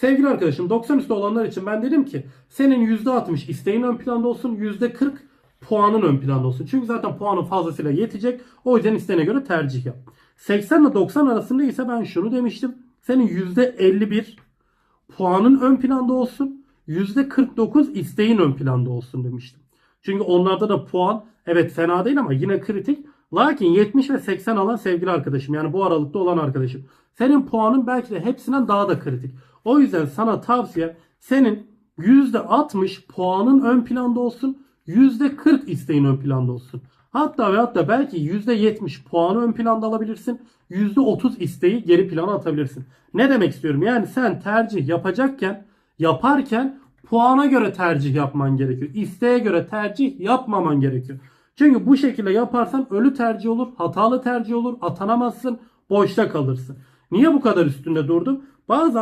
Sevgili arkadaşım 90 üstü olanlar için ben dedim ki senin %60 isteğin ön planda olsun %40 puanın ön planda olsun. Çünkü zaten puanın fazlasıyla yetecek. O yüzden isteğine göre tercih yap. 80 ile 90 arasında ise ben şunu demiştim. Senin %51 puanın ön planda olsun. %49 isteğin ön planda olsun demiştim. Çünkü onlarda da puan evet fena değil ama yine kritik. Lakin 70 ve 80 alan sevgili arkadaşım yani bu aralıkta olan arkadaşım. Senin puanın belki de hepsinden daha da kritik. O yüzden sana tavsiye senin %60 puanın ön planda olsun. %40 isteğin ön planda olsun. Hatta ve hatta belki %70 puanı ön planda alabilirsin. %30 isteği geri plana atabilirsin. Ne demek istiyorum? Yani sen tercih yapacakken, yaparken puana göre tercih yapman gerekiyor. İsteğe göre tercih yapmaman gerekiyor. Çünkü bu şekilde yaparsan ölü tercih olur, hatalı tercih olur, atanamazsın, boşta kalırsın. Niye bu kadar üstünde durdum? Bazı